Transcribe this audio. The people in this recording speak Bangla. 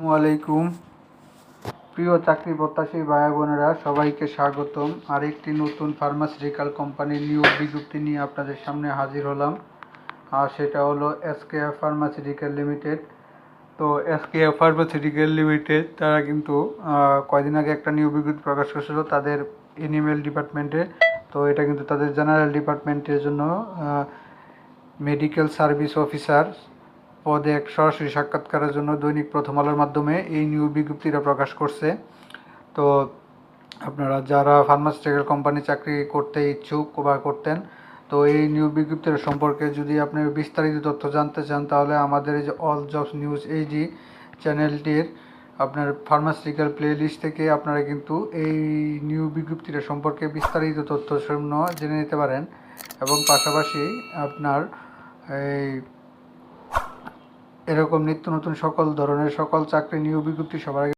আসসালামু আলাইকুম প্রিয় চাকরি প্রত্যাশী ভাই বোনেরা, সবাইকে স্বাগতম। আরেকটি নতুন ফার্মাসিউটিক্যাল কোম্পানির নিয়োগ বিজ্ঞপ্তি নিয়ে আপনাদের সামনে হাজির হলাম। আর সেটা হলো এসকে ফার্মাসিউটিক্যাল লিমিটেড। তো এসকে ফার্মাসিউটিক্যাল লিমিটেড, তারা কিন্তু কয়দিন আগে একটা নিয়োগ বিজ্ঞপ্তি প্রকাশ করেছিল তাদের এনিমেল ডিপার্টমেন্টে তো এটা কিন্তু তাদের জেনারেল ডিপার্টমেন্টের জন্য মেডিকেল সার্ভিস অফিসার পদে এক সরাসরি সাক্ষাৎকারের জন্য দৈনিক প্রথম আলোর মাধ্যমে এই নিয়োগ বিজ্ঞপ্তিটা প্রকাশ করছে। তো আপনারা যারা ফার্মাসিউটিক্যাল কোম্পানি চাকরি করতে ইচ্ছুক বা করতেন, তো এই নিয়োগ বিজ্ঞপ্তির সম্পর্কে যদি আপনি বিস্তারিত তথ্য জানতে চান, তাহলে আমাদের এই যে অল জবস নিউজ এই এইজি চ্যানেলটির আপনার ফার্মাসিউটিক্যাল প্লে লিস্ট থেকে আপনারা কিন্তু এই নিউ বিজ্ঞপ্তিটা সম্পর্কে বিস্তারিত তথ্য শূন্য জেনে নিতে পারেন। এবং পাশাপাশি আপনার এই এরকম নিত্য নতুন সকল ধরনের সকল চাকরি নিয়োগ বিজ্ঞপ্তি সবার আগে